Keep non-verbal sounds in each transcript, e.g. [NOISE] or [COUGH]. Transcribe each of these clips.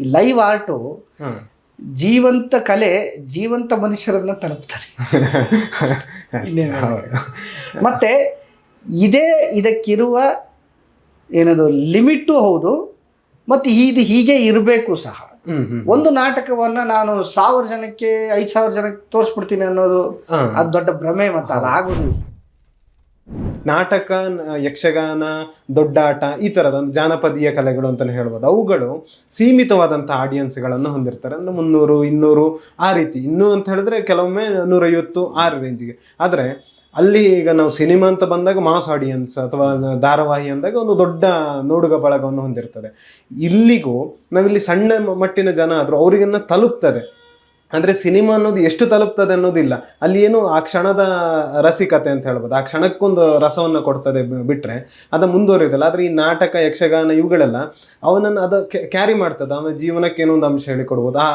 Live art ಜೀವಂತ ಕಲೆ ಜೀವಂತ ಮನುಷ್ಯರನ್ನ ತಲುಪ್ತದೆ. [LAUGHS] ಮತ್ತೆ ಇದೇ ಇದಕ್ಕಿರುವ ಏನದು ಲಿಮಿಟು ಹೌದು ಮತ್ತು ಇದು ಹೀಗೆ ಇರಬೇಕು ಸಹ. ಒಂದು ನಾಟಕವನ್ನು ನಾನು ಸಾವಿರ ಜನಕ್ಕೆ ಐದು ಸಾವಿರ ಜನಕ್ಕೆ ತೋರಿಸ್ಬಿಡ್ತೀನಿ ಅನ್ನೋದು ಅದು ದೊಡ್ಡ ಭ್ರಮೆ ಮತ್ತು ಅದು ಆಗೋದಿಲ್ಲ ನಾಟಕ, ಯಕ್ಷಗಾನ, ದೊಡ್ಡಾಟ, ಈ ಥರದ ಜಾನಪದೀಯ ಕಲೆಗಳು ಅಂತಲೇ ಹೇಳ್ಬೋದು. ಅವುಗಳು ಸೀಮಿತವಾದಂಥ ಆಡಿಯನ್ಸ್ಗಳನ್ನು ಹೊಂದಿರ್ತಾರೆ. ಅಂದರೆ ಮುನ್ನೂರು, ಇನ್ನೂರು, ಆ ರೀತಿ. ಇನ್ನೂ ಅಂತ ಹೇಳಿದ್ರೆ ಕೆಲವೊಮ್ಮೆ ನೂರೈವತ್ತು, ಆರು ರೇಂಜಿಗೆ ಆದರೆ ಅಲ್ಲಿ ಈಗ ನಾವು ಸಿನಿಮಾ ಅಂತ ಬಂದಾಗ ಮಾಸ್ ಆಡಿಯನ್ಸ್ ಅಥವಾ ಧಾರಾವಾಹಿ ಅಂದಾಗ ಒಂದು ದೊಡ್ಡ ನೋಡುಗ ಬಳಗವನ್ನು ಹೊಂದಿರ್ತದೆ. ಇಲ್ಲಿಗೂ ನಾವಿಲ್ಲಿ ಸಣ್ಣ ಮಟ್ಟಿನ ಜನ ಆದರೂ ಅವರಿಗನ್ನ ತಲುಪ್ತದೆ. ಅಂದರೆ ಸಿನಿಮಾ ಅನ್ನೋದು ಎಷ್ಟು ತಲುಪ್ತದೆ ಅನ್ನೋದಿಲ್ಲ. ಅಲ್ಲಿ ಏನು ಆ ಕ್ಷಣದ ರಸಿಕತೆ ಅಂತ ಹೇಳ್ಬೋದು. ಆ ಕ್ಷಣಕ್ಕೊಂದು ರಸವನ್ನು ಕೊಡ್ತದೆ ಬಿಟ್ಟರೆ ಅದು ಮುಂದುವರಿಯೋದಿಲ್ಲ. ಆದರೆ ಈ ನಾಟಕ, ಯಕ್ಷಗಾನ ಇವುಗಳೆಲ್ಲ ಅವನನ್ನು ಅದು ಕ್ಯಾರಿ ಮಾಡ್ತದೆ. ಅವನ ಜೀವನಕ್ಕೆ ಏನೋ ಒಂದು ಅಂಶ ಹೇಳಿಕೊಡ್ಬೋದು. ಆ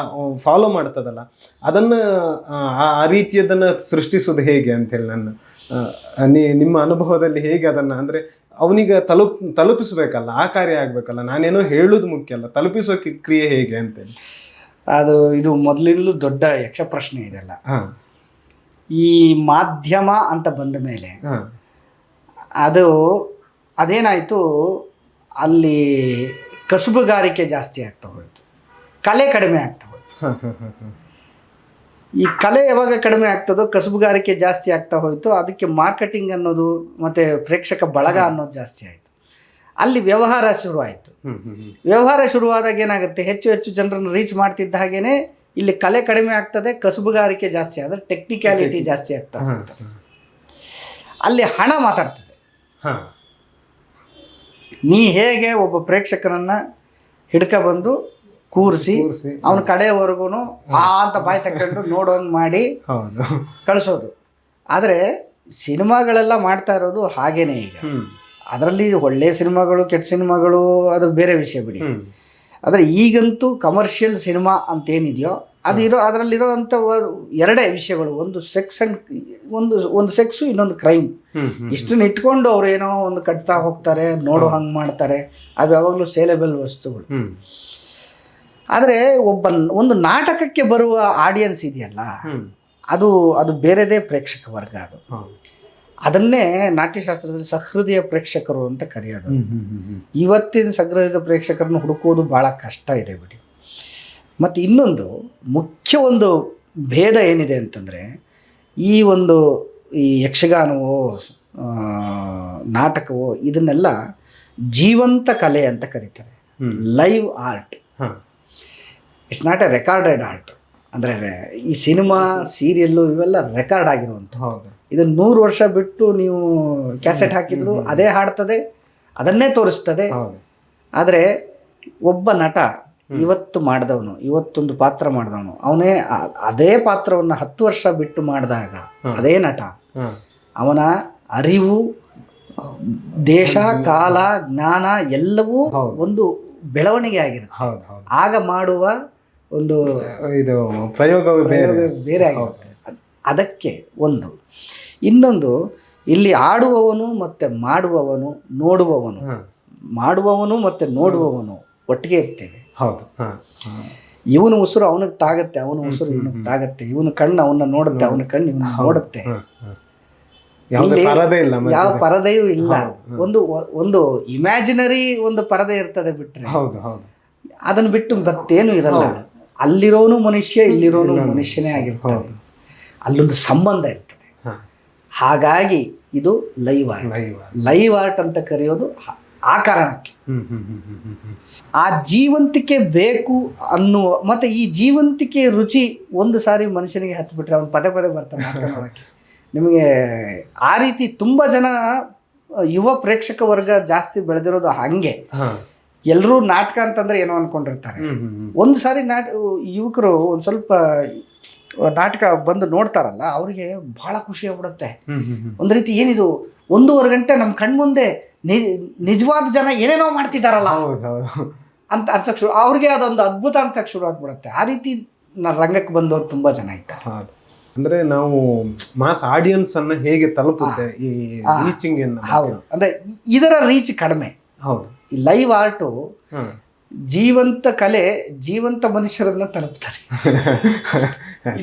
ಫಾಲೋ ಮಾಡ್ತದಲ್ಲ. ಅದನ್ನು, ಆ ರೀತಿಯದನ್ನು ಸೃಷ್ಟಿಸೋದು ಹೇಗೆ ಅಂತೇಳಿ ನನ್ನ ನಿಮ್ಮ ಅನುಭವದಲ್ಲಿ ಹೇಗೆ ಅದನ್ನು ಅಂದರೆ ಅವನಿಗೆ ತಲುಪ್, ತಲುಪಿಸ್ಬೇಕಲ್ಲ. ಆ ಕಾರ್ಯ ಆಗಬೇಕಲ್ಲ. ನಾನೇನೋ ಹೇಳೋದು ಮುಖ್ಯ ಅಲ್ಲ. ತಲುಪಿಸೋ ಕ್ರಿಯೆ ಹೇಗೆ ಅಂತೇಳಿ ಅದು ಇದು ಮೊದಲಿಂದಲೂ ದೊಡ್ಡ ಯಕ್ಷ ಪ್ರಶ್ನೆ ಇದೆಲ್ಲ ಈ ಮಾಧ್ಯಮ ಅಂತ ಬಂದ ಮೇಲೆ ಅದು ಅದೇನಾಯಿತು ಅಲ್ಲಿ ಕಸುಬುಗಾರಿಕೆ ಜಾಸ್ತಿ ಆಗ್ತಾ ಹೋಯಿತು. ಕಲೆ ಕಡಿಮೆ ಆಗ್ತಾ ಹೋಯ್ತು. ಈ ಕಲೆ ಯಾವಾಗ ಕಡಿಮೆ ಆಗ್ತದೋ ಕಸುಬುಗಾರಿಕೆ ಜಾಸ್ತಿ ಆಗ್ತಾ ಹೋಯಿತು. ಅದಕ್ಕೆ ಮಾರ್ಕೆಟಿಂಗ್ ಅನ್ನೋದು ಮತ್ತು ಪ್ರೇಕ್ಷಕ ಬಳಗ ಅನ್ನೋದು ಜಾಸ್ತಿ ಆಯಿತು. ಅಲ್ಲಿ ವ್ಯವಹಾರ ಶುರುವಾಯಿತು. ವ್ಯವಹಾರ ಶುರುವಾದಾಗ ಏನಾಗುತ್ತೆ? ಹೆಚ್ಚು ಹೆಚ್ಚು ಜನರನ್ನು ರೀಚ್ ಮಾಡ್ತಿದ್ದ ಹಾಗೇನೆ ಇಲ್ಲಿ ಕಲೆ ಕಡಿಮೆ ಆಗ್ತದೆ ಕಸುಬುಗಾರಿಕೆ ಜಾಸ್ತಿ ಆದರೆ ಟೆಕ್ನಿಕ್ಯಾಲಿಟಿ ಜಾಸ್ತಿ ಆಗ್ತಾ ಅಲ್ಲಿ ಹಣ ಮಾತಾಡ್ತದೆ. ನೀ ಹೇಗೆ ಒಬ್ಬ ಪ್ರೇಕ್ಷಕನನ್ನ ಹಿಡ್ಕ ಬಂದು ಕೂರಿಸಿ. ಅವನ ಕಡೆಯವರೆಗೂ ಆ ಅಂತ ಬಾಯಿ ತಕೊಂಡು ನೋಡೋಂಗೆ ಮಾಡಿ ಕಳಿಸೋದು. ಆದರೆ ಸಿನಿಮಾಗಳೆಲ್ಲ ಮಾಡ್ತಾ ಇರೋದು ಹಾಗೇನೆ ಈಗ. ಅದರಲ್ಲಿ ಒಳ್ಳೆ ಸಿನಿಮಾಗಳು ಕೆಟ್ಟ ಸಿನಿಮಾಗಳು ಅದು ಬೇರೆ ವಿಷಯ ಬಿಡಿ. ಆದರೆ ಈಗಂತೂ ಕಮರ್ಷಿಯಲ್ ಸಿನಿಮಾ ಅಂತ ಏನಿದೆಯೋ ಅದು ಇರೋ ಅದರಲ್ಲಿರೋವಂಥ ಎರಡೇ ವಿಷಯಗಳು ಒಂದು ಸೆಕ್ಸ್ ಅಂಡ್ ಒಂದು ಒಂದು ಸೆಕ್ಸು ಇನ್ನೊಂದು ಕ್ರೈಮ್ ಇಷ್ಟನ್ನ ಇಟ್ಕೊಂಡು ಅವ್ರು ಏನೋ ಒಂದು ಕಟ್ತಾ ಹೋಗ್ತಾರೆ ನೋಡೋ ಹಂಗೆ ಮಾಡ್ತಾರೆ ಅದು ಯಾವಾಗಲೂ ಸೇಲೆಬಲ್ ವಸ್ತುಗಳು. ಆದರೆ ಒಬ್ಬ ಒಂದು ನಾಟಕಕ್ಕೆ ಬರುವ ಆಡಿಯನ್ಸ್ ಇದೆಯಲ್ಲ ಅದು ಅದು ಬೇರೆದೇ ಪ್ರೇಕ್ಷಕ ವರ್ಗ ಅದು. ಅದನ್ನೇ ನಾಟ್ಯಶಾಸ್ತ್ರದಲ್ಲಿ ಸಹೃದಯ ಪ್ರೇಕ್ಷಕರು ಅಂತ ಕರೆಯೋದು. ಇವತ್ತಿನ ಸಹೃದಯದ ಪ್ರೇಕ್ಷಕರನ್ನು ಹುಡುಕೋದು ಭಾಳ ಕಷ್ಟ ಇದೆ ಬಿಡಿ. ಮತ್ತು ಇನ್ನೊಂದು ಮುಖ್ಯ ಒಂದು ಭೇದ ಏನಿದೆ ಅಂತಂದರೆ ಈ ಒಂದು ಈ ಯಕ್ಷಗಾನವೋ ನಾಟಕವೋ ಇದನ್ನೆಲ್ಲ ಜೀವಂತ ಕಲೆ ಅಂತ ಕರೀತಾರೆ. Live art. It's not a recorded art. ಅಂದರೆ ಈ ಸಿನಿಮಾ ಸೀರಿಯಲ್ಲು ಇವೆಲ್ಲ ರೆಕಾರ್ಡ್ ಆಗಿರುವಂಥ ಹೌದು. ಇದನ್ನು ನೂರು ವರ್ಷ ಬಿಟ್ಟು ನೀವು ಕ್ಯಾಸೆಟ್ ಹಾಕಿದ್ರು ಅದೇ ಹಾಡ್ತದೆ ಅದನ್ನೇ ತೋರಿಸ್ತದೆ. ಆದರೆ ಒಬ್ಬ ನಟ ಇವತ್ತು ಮಾಡಿದವನು ಇವತ್ತೊಂದು ಪಾತ್ರ ಮಾಡಿದವನು ಅವನೇ ಅದೇ ಪಾತ್ರವನ್ನು ಹತ್ತು ವರ್ಷ ಬಿಟ್ಟು ಮಾಡಿದಾಗ ಅದೇ ನಟ. ಅವನ ಅರಿವು ದೇಶ ಕಾಲ ಜ್ಞಾನ ಎಲ್ಲವೂ ಒಂದು ಬೆಳವಣಿಗೆ ಆಗಿದೆ. ಆಗ ಮಾಡುವ ಒಂದು ಇದು ಪ್ರಯೋಗವೇ ಬೇರೆ. ಪ್ರಯೋಗ ಬೇರೆ ಆಗಿರುತ್ತೆ ಅದಕ್ಕೆ ಒಂದು. ಇನ್ನೊಂದು ಇಲ್ಲಿ ಆಡುವವನು ಮತ್ತು ಮಾಡುವವನು ನೋಡುವವನು. ಮಾಡುವವನು ಮತ್ತು ನೋಡುವವನು. ಒಟ್ಟಿಗೆ ಇರ್ತೇವೆ. ಹೌದು. ಇವನು ಉಸಿರು ಅವನಿಗೆ ತಾಗತ್ತೆ ಅವನ ಉಸಿರು ಇವನಿಗೆ. ತಾಗತ್ತೆ. ಇವನ ಕಣ್ಣು ಅವನ್ನ ನೋಡುತ್ತೆ ಅವನ ಕಣ್ಣು ಇವನ್ನ. ನೋಡುತ್ತೆ. ಯಾವ ಪರದೆಯೂ ಇಲ್ಲ. ಒಂದು ಒಂದು ಇಮ್ಯಾಜಿನರಿ ಒಂದು ಪರದೆ ಇರ್ತದೆ ಬಿಟ್ರೆ. ಅದನ್ನ ಬಿಟ್ಟು ಮತ್ತೇನು ಇರಲ್ಲ. ಅಲ್ಲಿರೋನು ಮನುಷ್ಯ ಇಲ್ಲಿರೋನು ಮನುಷ್ಯನೇ ಆಗಿರ್ತಾರೆ ಆಗಿರ್ತಾನೆ. ಅಲ್ಲೊಂದು ಸಂಬಂಧ ಇರ್ತದೆ. ಹಾಗಾಗಿ ಇದು ಲೈವ್ ಆರ್ಟ್. Live art. ಅಂತ ಕರೆಯೋದು ಆ ಕಾರಣಕ್ಕೆ. ಆ ಜೀವಂತಿಕೆ ಬೇಕು ಅನ್ನುವ ಮತ್ತೆ ಈ ಜೀವಂತಿಕೆ ರುಚಿ ಒಂದು ಸಾರಿ ಮನುಷ್ಯನಿಗೆ ಹತ್ತು ಬಿಟ್ರೆ ಅವ್ನು ಪದೇ ಪದೇ ಬರ್ತಾನೆ [LAUGHS] ನೋಡಕ್ಕೆ. ನಿಮಗೆ ಆ ರೀತಿ ತುಂಬ ಜನ ಯುವ ಪ್ರೇಕ್ಷಕ ವರ್ಗ ಜಾಸ್ತಿ ಬೆಳೆದಿರೋದು ಹಾಗೆ. ಎಲ್ಲರೂ ನಾಟಕ ಅಂತಂದ್ರೆ ಏನೋ ಅನ್ಕೊಂಡಿರ್ತಾರೆ. ಒಂದು ಸಾರಿ ನಾಟ ಯುವಕರು ಒಂದು ಸ್ವಲ್ಪ ನಾಟಕ ಬಂದು ನೋಡ್ತಾರಲ್ಲ ಅವರಿಗೆ ಬಹಳ ಖುಷಿ ಆಗ್ಬಿಡುತ್ತೆ. ಒಂದು ರೀತಿ ಏನಿದು ಒಂದೂವರೆ ಗಂಟೆ ನಮ್ಮ ಕಣ್ಮುಂದೆ ನಿಜ ನಿಜವಾದ ಜನ ಏನೇನೋ ಮಾಡ್ತಿದ್ದಾರಲ್ಲ ಅಂತ ಅನ್ಸಕ್ ಶುರು ಅವ್ರಿಗೆ ಅದೊಂದು ಅದ್ಭುತ ಅಂತ ಶುರು ಆಗ್ಬಿಡುತ್ತೆ. ಆ ರೀತಿ ನಾನು ರಂಗಕ್ಕೆ ಬಂದವರು ತುಂಬಾ ಜನ ಇದ್ದಾರೆ. ಅಂದ್ರೆ ನಾವು ಮಾಸ್ ಆಡಿಯನ್ಸ್ ಅನ್ನ ಹೇಗೆ ತಲುಪುತ್ತೆ ಈ. ರೀಚಿಂಗ್ ಹೌದು. ಅಂದ್ರೆ ಇದರ ರೀಚ್ ಕಡಿಮೆ. ಹೌದು. ಈ ಲೈವ್ ಆರ್ಟು. ಜೀವಂತ ಕಲೆ ಜೀವಂತ ಮನುಷ್ಯರನ್ನ ತಲುಪ್ತದೆ. [LAUGHS]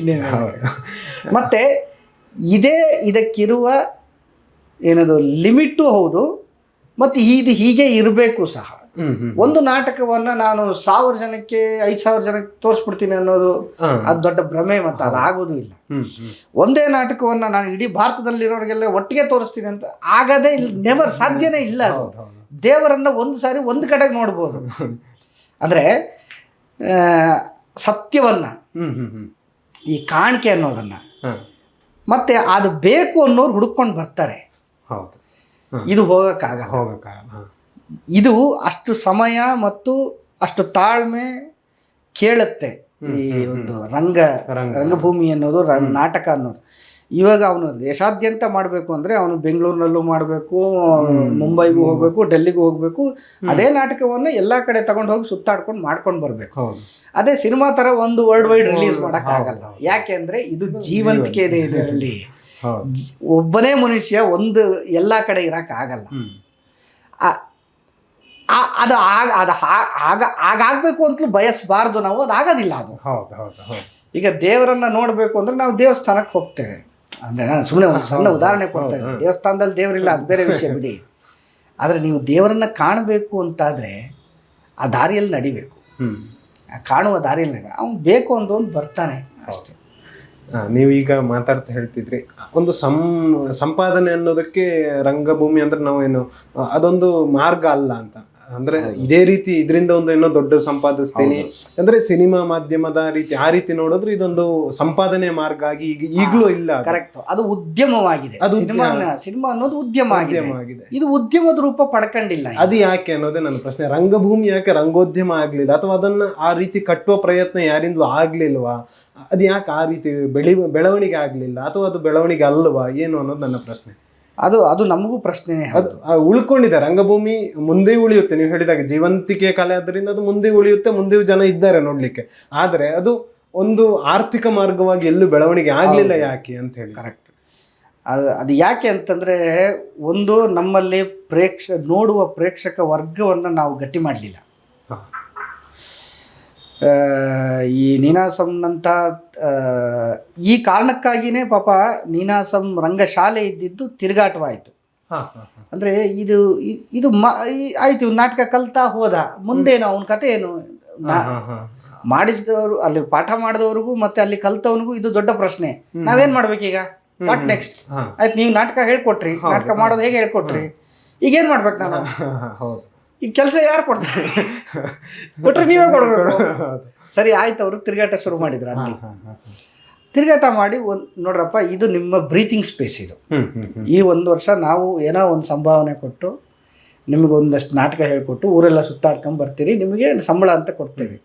ಮತ್ತೆ ಇದೇ ಇದಕ್ಕಿರುವ ಏನದು ಲಿಮಿಟ್ಟು ಹೌದು ಮತ್ತು ಇದು ಹೀಗೆ ಇರಬೇಕು ಸಹ. ಒಂದು ನಾಟಕವನ್ನು ನಾನು ಸಾವಿರ ಜನಕ್ಕೆ ಐದು ಸಾವಿರ ಜನಕ್ಕೆ ತೋರಿಸ್ಬಿಡ್ತೀನಿ ಅನ್ನೋದು ಅದು ದೊಡ್ಡ ಭ್ರಮೆ ಮತ್ತು ಅದು ಆಗೋದು ಇಲ್ಲ. ಒಂದೇ ನಾಟಕವನ್ನು ನಾನು ಇಡೀ ಭಾರತದಲ್ಲಿರೋರಿಗೆಲ್ಲ ಒಟ್ಟಿಗೆ ತೋರಿಸ್ತೀನಿ ಅಂತ ಆಗದೇ ಇಲ್ಲಿ ನೆವರ್ ಸಾಧ್ಯನೇ ಇಲ್ಲ. ದೇವರನ್ನ ಒಂದು ಸಾರಿ ಒಂದು ಕಡೆಗೆ ನೋಡ್ಬೋದು. ಅಂದರೆ ಸತ್ಯವನ್ನ. ಈ ಕಾಣಿಕೆ ಅನ್ನೋದನ್ನ. ಮತ್ತೆ ಅದು ಬೇಕು ಅನ್ನೋರು ಹುಡುಕೊಂಡು ಬರ್ತಾರೆ ಹೌದು ಇದು ಹೋಗೋಕ್ಕಾಗ ಹೋಗೋಕ್ಕಾಗ. ಇದು ಅಷ್ಟು ಸಮಯ ಮತ್ತು ಅಷ್ಟು ತಾಳ್ಮೆ ಕೇಳುತ್ತೆ ಈ. ಒಂದು ರಂಗ ರಂಗ. ರಂಗಭೂಮಿ ಅನ್ನೋದು ನಾಟಕ ಅನ್ನೋದು ಇವಾಗ ಅವನು ದೇಶಾದ್ಯಂತ ಮಾಡಬೇಕು ಅಂದರೆ ಅವನು ಬೆಂಗಳೂರಿನಲ್ಲೂ ಮಾಡಬೇಕು. ಮುಂಬೈಗೂ ಹೋಗಬೇಕು ಡೆಲ್ಲಿಗೂ ಹೋಗಬೇಕು. ಅದೇ ನಾಟಕವನ್ನು ಎಲ್ಲ ಕಡೆ ತಗೊಂಡು ಹೋಗಿ ಸುತ್ತಾಡ್ಕೊಂಡು ಮಾಡ್ಕೊಂಡು ಬರಬೇಕು. ಅದೇ ಸಿನಿಮಾ ಥರ ಒಂದು ವರ್ಲ್ಡ್ ವೈಡ್ ರಿಲೀಸ್ ಮಾಡೋಕ್ಕಾಗಲ್ಲ. ಯಾಕೆ ಅಂದರೆ ಇದು ಜೀವಂತಿಕೆ ಇದೆ ಇದರಲ್ಲಿ. ಒಬ್ಬನೇ ಮನುಷ್ಯ ಒಂದು ಎಲ್ಲ ಕಡೆ ಇರೋಕ್ಕಾಗಲ್ಲ ಅದು ಆಗ ಅದು ಆಗ ಆಗಾಗಬೇಕು ಅಂತಲೂ ಬಯಸಬಾರ್ದು ನಾವು ಅದು ಆಗೋದಿಲ್ಲ ಅದು. ಹೌದು ಹೌದು ಹೌದು. ಈಗ ದೇವರನ್ನ ನೋಡಬೇಕು ಅಂದ್ರೆ ನಾವು ದೇವಸ್ಥಾನಕ್ಕೆ ಹೋಗ್ತೇವೆ. ಅಂದರೆ ನಾನು ಸುಮ್ಮನೆ ಒಂದು ಸಣ್ಣ ಉದಾಹರಣೆ ಕೊಡ್ತಾ ಇದ್ದೀನಿ. ದೇವಸ್ಥಾನದಲ್ಲಿ ದೇವರಿಲ್ಲ ಅದು ಬೇರೆ ವಿಷಯ ಬಿಡಿ. ಆದರೆ ನೀವು ದೇವರನ್ನ ಕಾಣಬೇಕು ಅಂತಾದರೆ ಆ ದಾರಿಯಲ್ಲಿ ನಡಿಬೇಕು. ಕಾಣುವ ದಾರಿಯಲ್ಲಿ ನಡಿ ಅವ್ನು ಬೇಕು ಅಂತ ಒಂದು ಬರ್ತಾನೆ ಅಷ್ಟೇ. ನೀವು ಈಗ ಮಾತಾಡ್ತಾ ಹೇಳ್ತಿದ್ರಿ ಒಂದು ಸಂ ಸಂಪಾದನೆ ಅನ್ನೋದಕ್ಕೆ ರಂಗಭೂಮಿ ಅಂದ್ರೆ ನಾವೇನು ಏನು ಅದೊಂದು ಮಾರ್ಗ ಅಲ್ಲ ಅಂತ. ಅಂದ್ರೆ ಇದೇ ರೀತಿ ಇದರಿಂದ ಒಂದು ಏನೋ ದೊಡ್ಡ ಸಂಪಾದಿಸ್ತೀನಿ. ಅಂದ್ರೆ ಸಿನಿಮಾ ಮಾಧ್ಯಮದ ರೀತಿ ಆ ರೀತಿ ನೋಡಿದ್ರೆ ಇದೊಂದು ಸಂಪಾದನೆ ಮಾರ್ಗ ಆಗಿ ಈಗ ಈಗಲೂ ಇಲ್ಲ ಕರೆಕ್ಟ್ ಅದು ಉದ್ಯಮವಾಗಿದೆ. ಅದು ಸಿನಿಮಾ ಅನ್ನೋದು ಉದ್ಯಮ ಆಗಿದೆ ಇದು ಉದ್ಯಮದ ರೂಪ ಪಡ್ಕೊಂಡಿಲ್ಲ. ಅದು ಯಾಕೆ ಅನ್ನೋದೇ ನನ್ನ ಪ್ರಶ್ನೆ. ರಂಗಭೂಮಿ ಯಾಕೆ ರಂಗೋದ್ಯಮ ಆಗ್ಲಿಲ್ಲ? ಅಥವಾ ಅದನ್ನ ಆ ರೀತಿ ಕಟ್ಟುವ ಪ್ರಯತ್ನ ಯಾರಿಂದಲೂ ಆಗ್ಲಿಲ್ವಾ? ಅದು ಯಾಕೆ ಆ ರೀತಿ ಬೆಳಿ ಬೆಳವಣಿಗೆ ಆಗ್ಲಿಲ್ಲ? ಅಥವಾ ಅದು ಬೆಳವಣಿಗೆ ಅಲ್ವಾ? ಏನು ಅನ್ನೋದು ನನ್ನ ಪ್ರಶ್ನೆ. ಅದು ಅದು ನಮಗೂ ಪ್ರಶ್ನೆ ಅದು ಉಳ್ಕೊಂಡಿದೆ ರಂಗಭೂಮಿ ಮುಂದೆ ಉಳಿಯುತ್ತೆ. ನೀವು ಹೇಳಿದಾಗ ಜೀವಂತಿಕೆ ಕಲೆ ಆದ್ದರಿಂದ ಅದು ಮುಂದೆ ಉಳಿಯುತ್ತೆ ಮುಂದೆಯೂ ಜನ ಇದ್ದಾರೆ ನೋಡ್ಲಿಕ್ಕೆ. ಆದರೆ ಅದು ಒಂದು ಆರ್ಥಿಕ ಮಾರ್ಗವಾಗಿ ಎಲ್ಲೂ ಬೆಳವಣಿಗೆ ಆಗಲಿಲ್ಲ ಯಾಕೆ ಅಂತ ಹೇಳಿ. ಕರೆಕ್ಟ್ ಅದು ಅದು ಯಾಕೆ ಅಂತಂದರೆ ಒಂದು ನಮ್ಮಲ್ಲಿ ಪ್ರೇಕ್ಷ ನೋಡುವ ಪ್ರೇಕ್ಷಕ ವರ್ಗವನ್ನು ನಾವು ಗಟ್ಟಿ ಮಾಡಲಿಲ್ಲ. ಈ ನೀನಾಸಂನಂಥ ಈ ಕಾರಣಕ್ಕಾಗಿಯೇ ಪಾಪ ನೀನಾಸಂ ರಂಗಶಾಲೆ ಇದ್ದಿದ್ದು ತಿರುಗಾಟವಾಯಿತು. ಅಂದರೆ ಇದು ಇದು ಮ ಆಯಿತು ನಾಟಕ ಕಲ್ತಾ ಹೋದ. ಮುಂದೇನು ಅವನ ಕತೆ ಏನು. ಮಾಡಿಸಿದವರು ಅಲ್ಲಿ ಪಾಠ ಮಾಡಿದವ್ರಿಗೂ ಮತ್ತೆ ಅಲ್ಲಿ ಕಲ್ತವನಿಗೂ ಇದು ದೊಡ್ಡ ಪ್ರಶ್ನೆ. ನಾವೇನು ಮಾಡ್ಬೇಕೀಗ? ವಾಟ್ ನೆಕ್ಸ್ಟ್ ಆಯ್ತು ನೀವು ನಾಟಕ ಹೇಳ್ಕೊಟ್ರಿ. ನಾಟಕ ಮಾಡೋದು ಹೇಗೆ ಹೇಳ್ಕೊಟ್ರಿ? ಈಗ ಏನ್ ಮಾಡ್ಬೇಕು ನಾನು ಈಗ ಕೆಲಸ ಯಾರು ಕೊಡ್ತಾರೆ? ಕೊಟ್ಟರೆ ನೀವೇ ಕೊಡಬೇಕು. ಸರಿ ಆಯ್ತು ಅವರು ತಿರುಗಾಟ ಶುರು ಮಾಡಿದ್ರು ಅಲ್ಲಿ. ತಿರುಗಾಟ ಮಾಡಿ ಒಂದು ನೋಡ್ರಪ್ಪ ಇದು ನಿಮ್ಮ ಬ್ರೀತಿಂಗ್ ಸ್ಪೇಸ್ ಇದು. ಈ ಒಂದು ವರ್ಷ ನಾವು ಏನೋ ಒಂದು ಸಂಭಾವನೆ ಕೊಟ್ಟು ನಿಮಗೆ ಒಂದಷ್ಟು ನಾಟಕ ಹೇಳಿಕೊಟ್ಟು ಊರೆಲ್ಲ ಸುತ್ತಾಡ್ಕೊಂಡು ಬರ್ತೀರಿ ನಿಮಗೆ ಸಂಬಳ ಅಂತ ಕೊಡ್ತೇವೆ.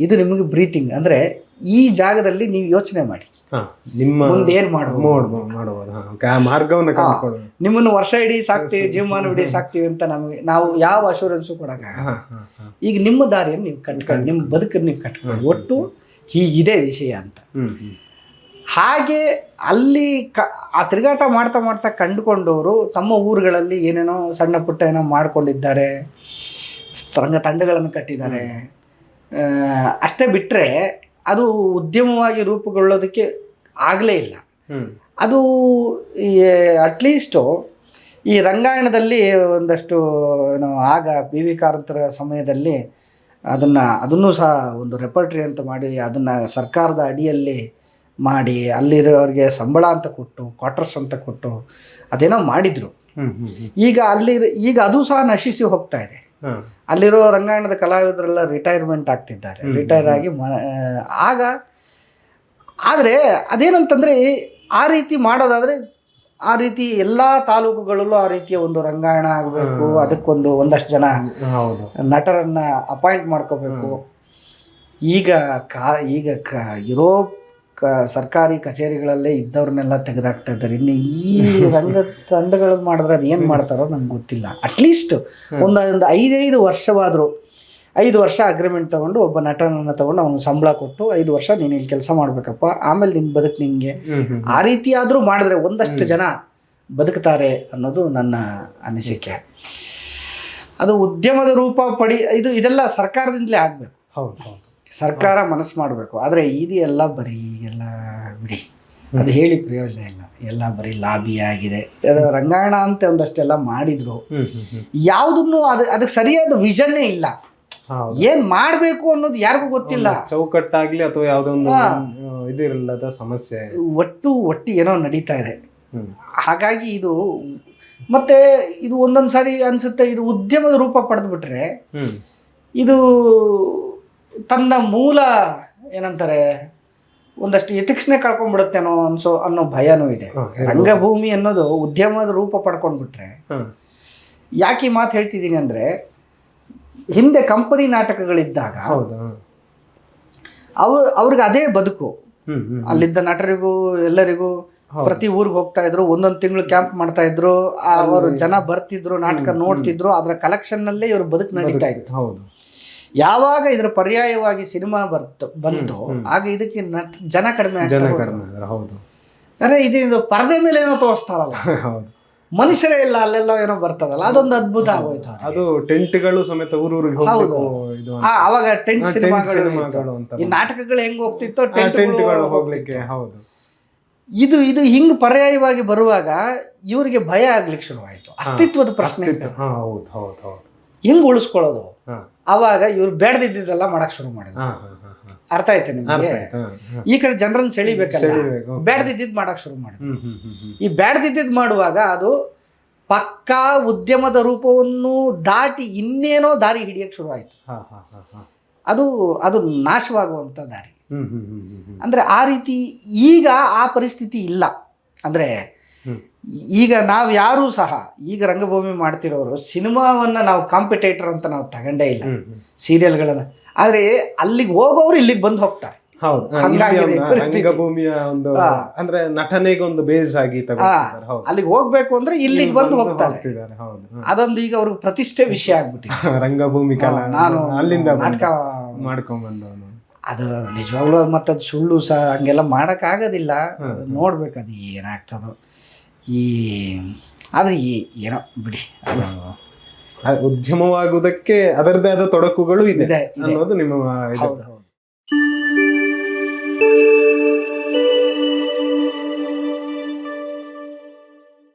ಇದು ನಿಮಗೆ ಬ್ರೀತಿಂಗ್ ಅಂದರೆ ಈ ಜಾಗದಲ್ಲಿ ನೀವು ಯೋಚನೆ ಮಾಡಿ. ನಿಮ್ಮ ಮುಂದೆ ಏನು ಮಾರ್ಗವನ್ನು ನಿಮ್ಮನ್ನು ವರ್ಷ ಇಡೀ ಸಾಕ್ತೀವಿ ಜೀವಮಾನ ಇಡೀ ಸಾಕ್ತೀವಿ ಅಂತ ನಮಗೆ ನಾವು ಯಾವ ಅಶೂರೆನ್ಸು ಹಾ. ಈಗ ನಿಮ್ಮ ದಾರಿಯನ್ನು ನೀವು ಕಟ್ಕೊಂಡು ನಿಮ್ಮ ಬದುಕನ್ನು ನೀವು ಕಟ್ಕೊಂಡು. ಒಟ್ಟು ಹೀಗಿದೆ ವಿಷಯ ಅಂತ. ಹಾಗೆ ಅಲ್ಲಿ ಕ ಆ ತಿರುಗಾಟ ಮಾಡ್ತಾ ಮಾಡ್ತಾ ಕಂಡುಕೊಂಡವರು ತಮ್ಮ ಊರುಗಳಲ್ಲಿ ಏನೇನೋ ಸಣ್ಣ ಪುಟ್ಟ ಏನೋ ಮಾಡ್ಕೊಂಡಿದ್ದಾರೆ ರಂಗ ತಂಡಗಳನ್ನು ಕಟ್ಟಿದ್ದಾರೆ. ಅಷ್ಟೇ ಬಿಟ್ಟರೆ ಅದು ಉದ್ಯಮವಾಗಿ ರೂಪುಗೊಳ್ಳೋದಕ್ಕೆ ಆಗಲೇ ಇಲ್ಲ. ಅದು ಅಟ್ಲೀಸ್ಟು ಈ ರಂಗಾಯಣದಲ್ಲಿ ಒಂದಷ್ಟು ಏನು ಆಗ ಬಿ ವಿ ಕಾರಂತರ ಸಮಯದಲ್ಲಿ ಅದನ್ನು ಅದನ್ನು ಸಹ ಒಂದು ರೆಪರ್ಟ್ರಿ ಅಂತ ಮಾಡಿ ಅದನ್ನು ಸರ್ಕಾರದ ಅಡಿಯಲ್ಲಿ ಮಾಡಿ ಅಲ್ಲಿರೋರಿಗೆ ಸಂಬಳ ಅಂತ ಕೊಟ್ಟು ಕ್ವಾರ್ಟರ್ಸ್ ಅಂತ ಕೊಟ್ಟು ಅದೇನೋ ಮಾಡಿದರು. ಈಗ ಅಲ್ಲಿ ಈಗ ಅದು ಸಹ ನಶಿಸಿ ಹೋಗ್ತಾ ಇದೆ. ಅಲ್ಲಿರೋ ರಂಗಾಯಣದ ಕಲಾವಿದರೆಲ್ಲ ರಿಟೈರ್ಮೆಂಟ್ ಆಗ್ತಿದ್ದಾರೆ. ರಿಟೈರ್ ಆಗಿ ಆಗ ಆದರೆ ಅದೇನಂತಂದರೆ ಆ ರೀತಿ ಮಾಡೋದಾದರೆ ಆ ರೀತಿ ಎಲ್ಲ ತಾಲೂಕುಗಳಲ್ಲೂ ಆ ರೀತಿಯ ಒಂದು ರಂಗಾಯಣ ಆಗಬೇಕು. ಅದಕ್ಕೊಂದು ಒಂದಷ್ಟು ಜನ ಹೌದು. ನಟರನ್ನು ಅಪಾಯಿಂಟ್ ಮಾಡ್ಕೋಬೇಕು. ಈಗ ಕಾ ಈಗ ಕ ಇರೋ ಕ ಸರ್ಕಾರಿ ಕಚೇರಿಗಳಲ್ಲೇ ಇದ್ದವ್ರನ್ನೆಲ್ಲ ತೆಗೆದಾಕ್ತಾ ಇದ್ದಾರೆ. ಇನ್ನು ಈ ರಂಗ ತಂಡಗಳು ಮಾಡಿದ್ರೆ ಅದು ಏನು ಮಾಡ್ತಾರೋ ನಂಗೆ ಗೊತ್ತಿಲ್ಲ. ಅಟ್ಲೀಸ್ಟ್ ಒಂದೊಂದು ಒಂದು ಒಂದು ಐದೈದು ವರ್ಷವಾದರೂ ಐದು ವರ್ಷ ಅಗ್ರಿಮೆಂಟ್ ತೊಗೊಂಡು ಒಬ್ಬ ನಟನನ್ನು ತೊಗೊಂಡು ಅವ್ನಿಗೆ ಸಂಬಳ ಕೊಟ್ಟು ಐದು ವರ್ಷ ನೀನು ಇಲ್ಲಿ ಕೆಲಸ ಮಾಡಬೇಕಪ್ಪ ಆಮೇಲೆ ನಿನ್ನ ಬದುಕು ನಿಂಗೆ. ಹ್ಮ್, ಹ್ಮ್, ಆ ರೀತಿಯಾದರೂ ಮಾಡಿದ್ರೆ ಒಂದಷ್ಟು. ಜನ ಬದುಕ್ತಾರೆ ಅನ್ನೋದು ನನ್ನ ಅನಿಸಿಕೆ. ಅದು ಉದ್ಯಮದ ರೂಪ ಪಡಿ ಇದು ಇದೆಲ್ಲ ಸರ್ಕಾರದಿಂದಲೇ ಆಗಬೇಕು. ಹೌದು ಹೌದು. ಸರ್ಕಾರ ಮನಸ್ಸು ಮಾಡಬೇಕು. ಆದರೆ ಇದು ಎಲ್ಲ ಬರೀ ಎಲ್ಲ ಬಿಡಿ. ಅದು ಹೇಳಿ ಪ್ರಯೋಜನ ಇಲ್ಲ. ಎಲ್ಲ ಬರೀ ಲಾಬಿ ಆಗಿದೆ. ರಂಗಾಯಣ ಅಂತ ಒಂದಷ್ಟೆಲ್ಲ ಮಾಡಿದ್ರು. ಯಾವುದನ್ನು ಅದು ಅದಕ್ಕೆ ಸರಿಯಾದ ವಿಷನ್ನೇ ಇಲ್ಲ. ಏನ್ ಮಾಡಬೇಕು ಅನ್ನೋದು ಯಾರಿಗೂ ಗೊತ್ತಿಲ್ಲ. ಚೌಕಟ್ಟಾಗ್ಲಿ ಅಥವಾ ಯಾವುದೋ ಒಂದು ಹಾ. ಆ, ಇದಿರಲ್ಲದ ಸಮಸ್ಯೆ. ಒಟ್ಟು ಒಟ್ಟು ಏನೋ ನಡೀತಾ ಇದೆ. ಹಾಗಾಗಿ ಇದು ಮತ್ತೆ ಇದು ಒಂದೊಂದು ಸಾರಿ ಅನ್ಸುತ್ತೆ ಇದು ಉದ್ಯಮದ ರೂಪ ಪಡೆದ್ಬಿಟ್ರೆ ಇದು ತನ್ನ ಮೂಲ ಏನಂತಾರೆ ಒಂದಷ್ಟು ಎಥಿಕ್ಸ್ನೇ ಕಳ್ಕೊಂಡ್ಬಿಡುತ್ತೇನೋ ಅನ್ಸೋ ಅನ್ನೋ ಭಯನೂ ಇದೆ. ರಂಗಭೂಮಿ ಅನ್ನೋದು ಉದ್ಯಮದ ರೂಪ ಪಡ್ಕೊಂಡ್ಬಿಟ್ರೆ. ಯಾಕೆ ಈ ಮಾತು ಹೇಳ್ತಿದ್ದೀನಿ ಅಂದರೆ ಹಿಂದೆ ಕಂಪನಿ ನಾಟಕಗಳಿದ್ದಾಗ. ಅವ್ರು ಅವ್ರಿಗೆ ಅದೇ ಬದುಕು. ಅಲ್ಲಿದ್ದ ನಟರಿಗೂ ಎಲ್ಲರಿಗೂ ಪ್ರತಿ ಊರಿಗೆ ಹೋಗ್ತಾ ಇದ್ರು ಒಂದೊಂದು ತಿಂಗಳು ಕ್ಯಾಂಪ್ ಮಾಡ್ತಾ ಇದ್ರು ಅವರು ಜನ ಬರ್ತಿದ್ರು ನಾಟಕ ನೋಡ್ತಿದ್ರು ಅದರ ಕಲೆಕ್ಷನ್ ಇವ್ರ ಬದುಕು ನಡೀತಾ ಇತ್ತು. ಹೌದು. ಯಾವಾಗ ಇದರ ಪರ್ಯಾಯವಾಗಿ ಸಿನಿಮಾ ಬರ್ತು ಬಂತು. ಆಗ ಇದಕ್ಕೆ ನಟ್ ಜನ ಕಡಿಮೆ ಜನ ಕಡಿಮೆ ಇದಾರೆ ಹೌದು. ಅರೆ ಇದು ಪರದೆ ಮೇಲೆ ಏನೋ ತೋರಿಸ್ತಾರಲ್ಲ. [LAUGHS] ಹೌದು. ಮನುಷ್ಯರೇ ಇಲ್ಲ ಅಲ್ಲೆಲ್ಲ ಏನೋ ಬರ್ತದಲ್ಲ ಅದೊಂದು ಅದ್ಭುತ ಆಗೋಯ್ತು. ಅದು ಟೆಂಟ್ಗಳು ಸಮೇತ ಊರೂರಿಗೆ ಹೌದು. ಹೋಗ್ಬೇಕು ಇದು ಆ, ಅವಾಗ ಟೆಂಟ್ ಸಿನಿಮಾಗಳು ಈ ನಾಟಕಗಳು ಹೆಂಗ್ ಹೋಗ್ತಿತ್ತೋ ಟೆಂಟ್ಗಳು. ಹೋಗ್ಲಿಕ್ಕೆ ಹೌದು. ಇದು ಇದು ಹಿಂಗ್ ಪರ್ಯಾಯವಾಗಿ ಬರುವಾಗ ಇವರಿಗೆ ಭಯ ಆಗ್ಲಿಕ್ಕೆ ಶುರುವಾಯಿತು. ಅಸ್ತಿತ್ವದ ಪ್ರಶ್ನೆ. ಹೌದು ಹೌದು ಹೌದು. ಹೆಂಗ್ ಉಳಿಸ್ಕೊಳ್ಳೋದು. ಅವಾಗ ಇವ್ರು ಬೇಡದಿದ್ದೆಲ್ಲ ಮಾಡಕ್ ಶುರು ಮಾಡಿದ್ರು. ಅರ್ಥ ಆಯ್ತು ನಿಮಗೆ. ಈ ಕಡೆ ಜನರಲ್ ಸೆಳಿಬೇಕಲ್ಲ? ಬೇಡದಿದ್ದಿದ್ದು ಬೇಡದಿದ್ದಿದ್ ಮಾಡಕ್ ಶುರು ಮಾಡಿದ್ರು. ಈ ಬೇಡದಿದ್ದಿದ್ದು ಮಾಡುವಾಗ ಅದು ಪಕ್ಕಾ ಉದ್ಯಮದ ರೂಪವನ್ನು ದಾಟಿ ಇನ್ನೇನೋ ದಾರಿ ಹಿಡಿಯಕ್ಕೆ ಶುರುವಾಯಿತು ಅದು ಅದು ನಾಶವಾಗುವಂತ ದಾರಿ. ಅಂದರೆ ಆ ರೀತಿ ಈಗ ಆ ಪರಿಸ್ಥಿತಿ ಇಲ್ಲ. ಅಂದರೆ. ಈಗ ನಾವು ಯಾರೂ ಸಹ ಈಗ ರಂಗಭೂಮಿ ಮಾಡ್ತಿರೋರು ಸಿನಿಮಾವನ್ನು ನಾವು ಕಾಂಪಿಟೇಟರ್ ಅಂತ ನಾವು ತಗೊಂಡೇ ಇಲ್ಲ. ಸೀರಿಯಲ್ಗಳನ್ನ. ಆದ್ರೆ ಅಲ್ಲಿಗೆ ಹೋಗೋರು ಇಲ್ಲಿಗೆ ಬಂದು ಹೋಗ್ತಾರೆ. ಹೌದು. ರಂಗಭೂಮಿಯ ಒಂದು ಅಂದ್ರೆ ನಟನೆಗೆ ಒಂದು ಬೇಸ್ ಆಗಿ ಅಲ್ಲಿಗೆ ಹೋಗ್ಬೇಕು ಅಂದ್ರೆ ಇಲ್ಲಿಗೆ ಬಂದು ಹೋಗ್ತಾರೆ. ಅದೊಂದು ಈಗ ಅವ್ರಿಗೆ ಪ್ರತಿಷ್ಠೆ ವಿಷಯ ಆಗ್ಬಿಟ್ಟಿದೆ. ರಂಗಭೂಮಿ ಕಲಾ ನಾನು ಅಲ್ಲಿಂದ ನಾಟಕ ಮಾಡ್ಕೊಂಡ್ ಬಂದವನು. ಅದು ನಿಜವಾಗ್ಲೂ ಮತ್ತದ್ ಸುಳ್ಳು ಸಹ ಹಂಗೆಲ್ಲ ಮಾಡೋಕ್ಕಾಗೋದಿಲ್ಲ ಆಗೋದಿಲ್ಲ. ನೋಡ್ಬೇಕು ಅದು ಏನಾಗ್ತದೋ. ಈ ಆದರೆ ಈ ಏನೋ ಬಿಡಿ. ಅದು ಉದ್ಯಮವಾಗುವುದಕ್ಕೆ ಅದರದೇ ಆದ ತೊಡಕುಗಳು ಇದೆ. ಅನ್ನೋದು ನಿಮ್ಮ ಹೌದು.